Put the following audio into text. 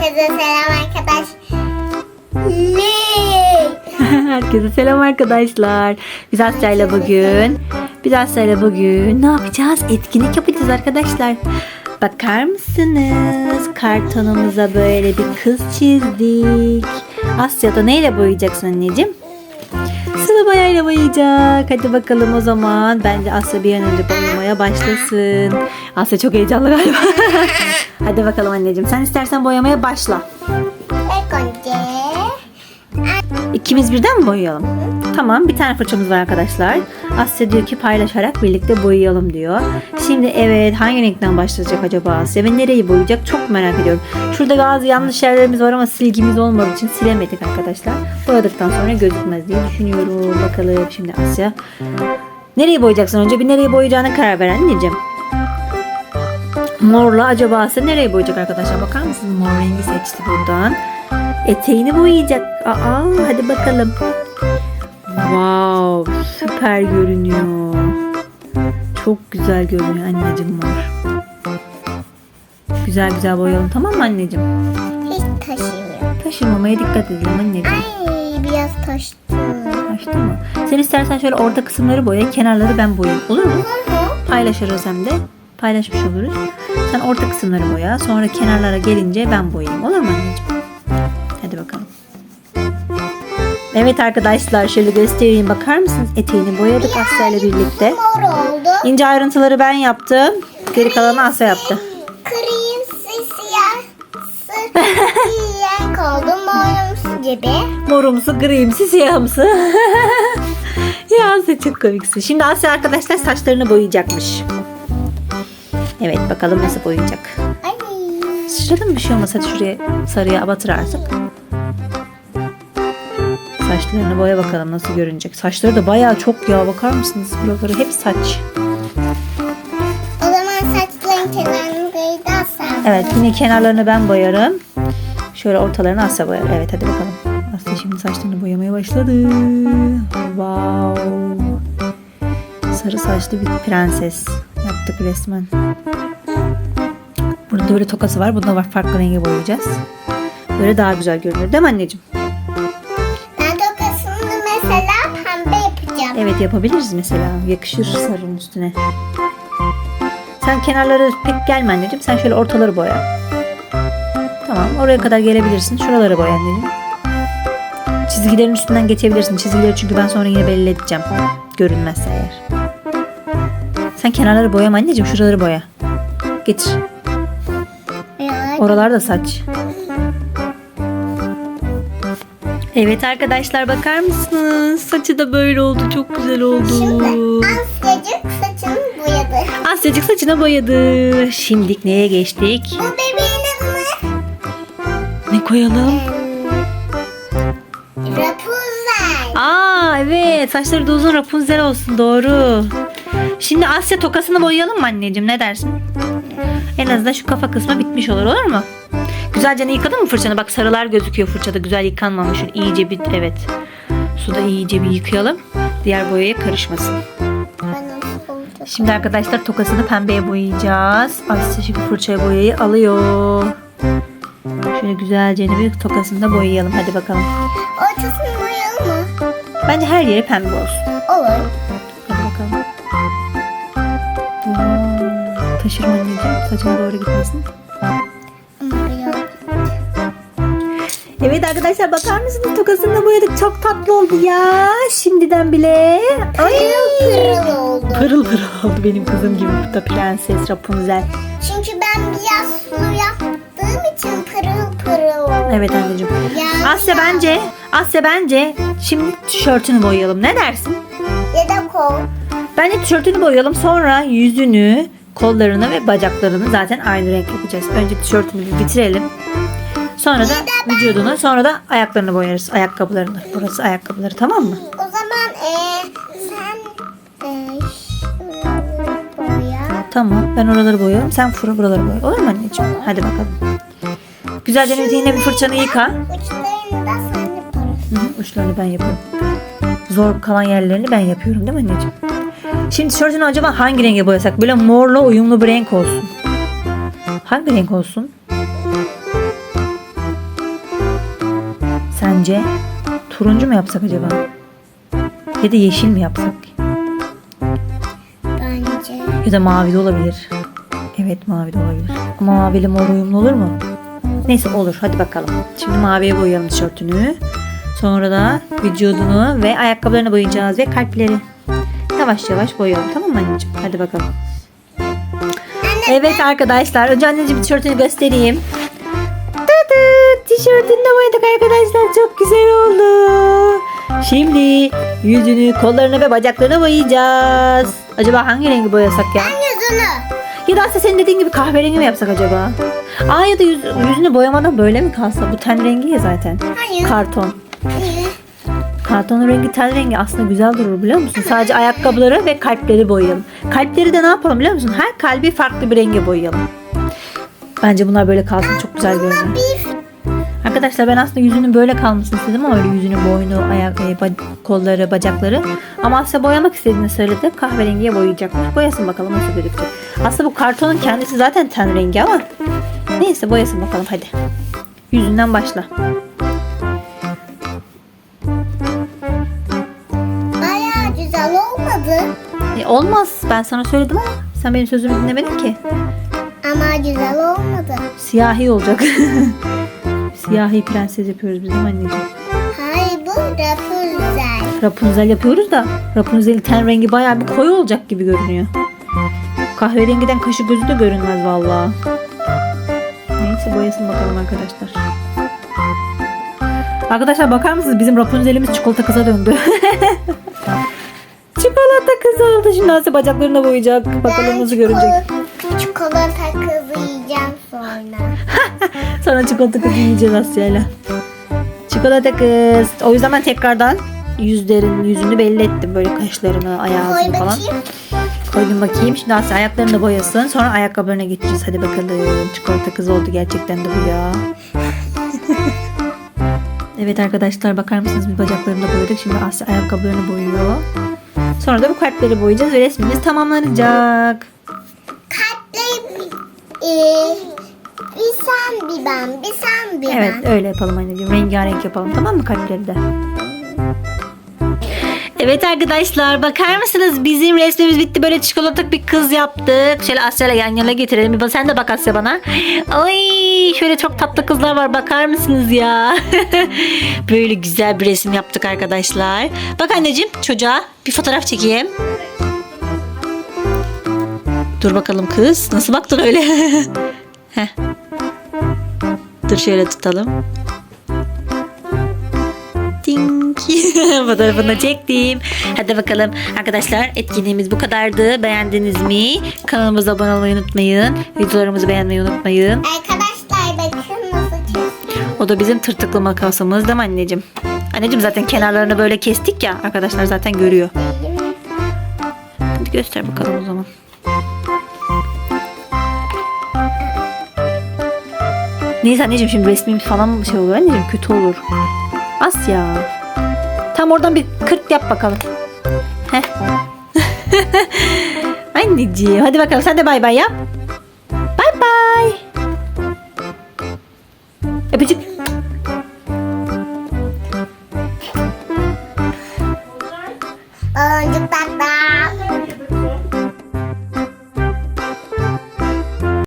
Herkese selam arkadaş. Herkese selam arkadaşlar. Biz Asya ile bugün biz Asya ile bugün ne yapacağız? Etkinlik yapacağız arkadaşlar. Bakar mısınız? Kartonumuza böyle bir kız çizdik. Asya da neyle boyayacaksın anneciğim? Sıvı boyayla boyayacak. Hadi bakalım o zaman. Bence Asya bir an önce boyamaya başlasın. Asya çok heyecanlı galiba. Hadi bakalım anneciğim. Sen istersen boyamaya başla. İkimiz birden mi boyayalım? Tamam bir tane fırçamız var arkadaşlar. Asya diyor ki paylaşarak birlikte boyayalım diyor. Şimdi evet hangi renkten başlayacak acaba Asya ve nereyi boyayacak çok merak ediyorum. Şurada bazı yanlış yerlerimiz var ama silgimiz olmadığı için silemedik arkadaşlar. Boyadıktan sonra gözükmez diye düşünüyorum. Bakalım şimdi Asya. Nereyi boyayacaksın önce? Bir nereye boyayacağına karar ver anneciğim. Morla acaba Asya nereye boyayacak arkadaşlar? Bakar mısınız? Mor rengi seçti buradan. Eteğini boyayacak. Aa, hadi bakalım. Wow, süper görünüyor. Çok güzel görünüyor anneciğim mor. Güzel güzel boyayalım tamam mı anneciğim? hiç taşımıyor. Taşırmamaya dikkat edelim anneciğim. Ay biraz taştı. Açtı mı? Sen istersen şöyle orta kısımları boya, kenarları ben boyayayım. Olur mu? Paylaşırız hem de. Paylaşmış oluruz. Sen orta kısımları boya. Sonra kenarlara gelince ben boyayayım. Olur mu anneciğim? Hadi bakalım. Evet arkadaşlar şöyle göstereyim. Bakar mısınız? Eteğini boyadık Asya ile birlikte. Mor. İnce ayrıntıları ben yaptım. Geri kalanı Asya yaptı. Kırmızı siyah renk oldu. Morumsu gibi. Morumsu, grimsi, siyahımsı. ya Asya çok komiksin. Şimdi Asya arkadaşlar saçlarını boyayacakmış. Evet bakalım nasıl boyayacak. Ay. Şurada mı bir şey hadi şuraya sarıya batır artık. Saçlarını boya bakalım nasıl görünecek. Saçları da bayağı çok ya bakar mısınız? Buraları hep saç. O zaman saçların kenarını boyayacaksan. Evet yine kenarlarını ben boyarım. Şöyle ortalarını Asya boyar. Evet hadi bakalım. Asya şimdi saçlarını boyamaya başladı. Wow. Sarı saçlı bir prenses yaptık resmen. Burada böyle tokası var. Bunda var farklı rengi boyayacağız. Böyle daha güzel görünür değil mi anneciğim? Ben tokasını mesela pembe yapacağım. Evet yapabiliriz mesela. Yakışır sarının üstüne. Sen kenarları pek gelme anneciğim. Sen şöyle ortaları boya. Tamam oraya kadar gelebilirsin. Şuraları boya anneciğim. Çizgilerin üstünden geçebilirsin. Çizgileri çünkü ben sonra yine belli edeceğim. Görünmezse eğer. Sen kenarları boyama anneciğim. Şuraları boya. Getir. Boyalar- Oralar da saç. Evet arkadaşlar bakar mısınız? Saçı da böyle oldu. Çok güzel oldu. Asyacık saçını boyadı. Asyacık saçına boyadı. Şimdi neye geçtik? Bu bebeğin Ne koyalım? Rapunzel. Aa evet saçları da uzun Rapunzel olsun doğru. Şimdi Asya tokasını boyayalım mı anneciğim ne dersin? En azından şu kafa kısmı bitmiş olur olur mu? Güzelce ne yıkadın mı fırçanı? Bak sarılar gözüküyor fırçada güzel yıkanmamış. İyice bir evet. Suda iyice bir yıkayalım. Diğer boyaya karışmasın. Şimdi arkadaşlar tokasını pembeye boyayacağız. Asya şimdi fırçaya boyayı alıyor. Şöyle güzelce bir tokasını da boyayalım. Hadi bakalım. Ortasını boyayalım mı? Bence her yeri pembe olsun. Olur. Hadi bakalım. Wow. Taşırma anneciğim. Saçına doğru gitmesin. Biraz. Evet arkadaşlar bakar mısınız? Tokasını da boyadık. Çok tatlı oldu ya. Şimdiden bile. Ay. Pırıl pırıl oldu. Pırıl pırıl oldu benim kızım gibi. Bu da prenses Rapunzel. Çünkü ben biraz sulu yaptığım Evet anneciğim. Asya bence, Asya bence şimdi tişörtünü boyayalım. Ne dersin? Ya da kol. Bence tişörtünü boyayalım. Sonra yüzünü, kollarını ve bacaklarını zaten aynı renk yapacağız. Önce tişörtünü bir bitirelim. Sonra da vücudunu, sonra da ayaklarını boyarız. Ayakkabılarını. Burası ayakkabıları tamam mı? O zaman eee sen şuraları boya. Tamam. Ben oraları boyuyorum. Sen fır buraları boya. Olur mu anneciğim? Hadi bakalım. Güzelce yine bir fırçanı yıka. Uçlarını da sen yaparsın. Hı hı, uçlarını ben yapıyorum. Zor kalan yerlerini ben yapıyorum değil mi anneciğim? Şimdi tişörtünü acaba hangi renge boyasak? Böyle morla uyumlu bir renk olsun. Hangi renk olsun? önce? Turuncu mu yapsak acaba? Ya da yeşil mi yapsak? Bence. Ya da mavi de olabilir. Evet mavi de olabilir. Ama maviyle mor uyumlu olur mu? Neyse olur hadi bakalım. Şimdi maviye boyayalım tişörtünü. Sonra da vücudunu ve ayakkabılarını boyayacağız ve kalpleri. Yavaş yavaş boyayalım tamam mı anneciğim? Hadi bakalım. Evet arkadaşlar önce anneciğim tişörtünü göstereyim. Tıdı, tişörtünü de boyadık arkadaşlar çok güzel oldu. Şimdi yüzünü, kollarını ve bacaklarını boyayacağız. Acaba hangi rengi boyasak ya? Yüzünü. Ya da aslında senin dediğin gibi kahverengi mi yapsak acaba? Aa ya da yüz, yüzünü boyamadan böyle mi kalsa? Bu ten rengi ya zaten. Hayır. Karton. Hayır. Kartonun rengi ten rengi aslında güzel durur biliyor musun? Sadece ayakkabıları ve kalpleri boyayalım. Kalpleri de ne yapalım biliyor musun? Her kalbi farklı bir renge boyayalım. Bence bunlar böyle kalsın çok güzel görünüyor. Arkadaşlar ben aslında yüzünün böyle kalmasını istedim ama öyle yüzünün boynu, ayak, e, ba- kolları, bacakları. Ama Asya boyamak istediğini söyledi. Kahverengiye boyayacakmış. Boyasın bakalım nasıl gözükecek. Aslında bu kartonun kendisi zaten ten rengi ama neyse boyasın bakalım hadi. Yüzünden başla. bayağı güzel olmadı. E, olmaz. Ben sana söyledim ama sen benim sözümü dinlemedin ki. Ama güzel olmadı. Siyahi olacak. Siyahi prenses yapıyoruz biz mi anneciğim? Hayır bu Rapunzel. Rapunzel yapıyoruz da Rapunzel'in ten rengi bayağı bir koyu olacak gibi görünüyor. Kahverengiden kaşı gözü de görünmez vallahi. Neyse boyasın bakalım arkadaşlar. Arkadaşlar bakar mısınız bizim Rapunzel'imiz çikolata kıza döndü. çikolata kız oldu. Şimdi Asya bacaklarını boyayacak. Bakalım Ben nasıl görecek. çikolata- kızı yiyeceğim sonra. Sonra çikolata kız yiyeceğiz Asya'yla. Çikolata kız. O yüzden ben tekrardan yüzlerin yüzünü belli ettim. Böyle kaşlarını, ayağını falan. bakayım. Koydum bakayım. Şimdi Asya ayaklarını da boyasın. Sonra ayakkabılarına geçeceğiz. Hadi bakalım. Çikolata kız oldu gerçekten de bu ya. evet arkadaşlar bakar mısınız biz bacaklarını da boyadık. Şimdi Asya ayakkabılarını boyuyor. Sonra da bu kalpleri boyayacağız ve resmimiz tamamlanacak. Kalpleri e, bir sen bir ben, bir sen bir Evet ben. öyle yapalım anneciğim. Rengarenk yapalım tamam mı kalpleri de? Evet arkadaşlar bakar mısınız bizim resmimiz bitti böyle çikolata bir kız yaptık. Şöyle Asya'yla yan yana getirelim. Bir sen de bak Asya bana. Ay şöyle çok tatlı kızlar var bakar mısınız ya? böyle güzel bir resim yaptık arkadaşlar. Bak anneciğim çocuğa bir fotoğraf çekeyim. Dur bakalım kız. Nasıl baktın öyle? Heh. Dur şöyle tutalım. Fotoğrafını çektim. Hadi bakalım arkadaşlar etkinliğimiz bu kadardı. Beğendiniz mi? Kanalımıza abone olmayı unutmayın. Videolarımızı beğenmeyi unutmayın. Arkadaşlar bakın nasıl kestim. O da bizim tırtıklı makasımız değil mi anneciğim? Anneciğim zaten kenarlarını böyle kestik ya. Arkadaşlar zaten görüyor. Hadi göster bakalım o zaman. Neyse anneciğim şimdi resmim falan şey olur anneciğim kötü olur. Asya. Tam oradan bir kırt yap bakalım. Heh. anneciğim hadi bakalım sen de bay bay yap. Bay bay. Öpücük.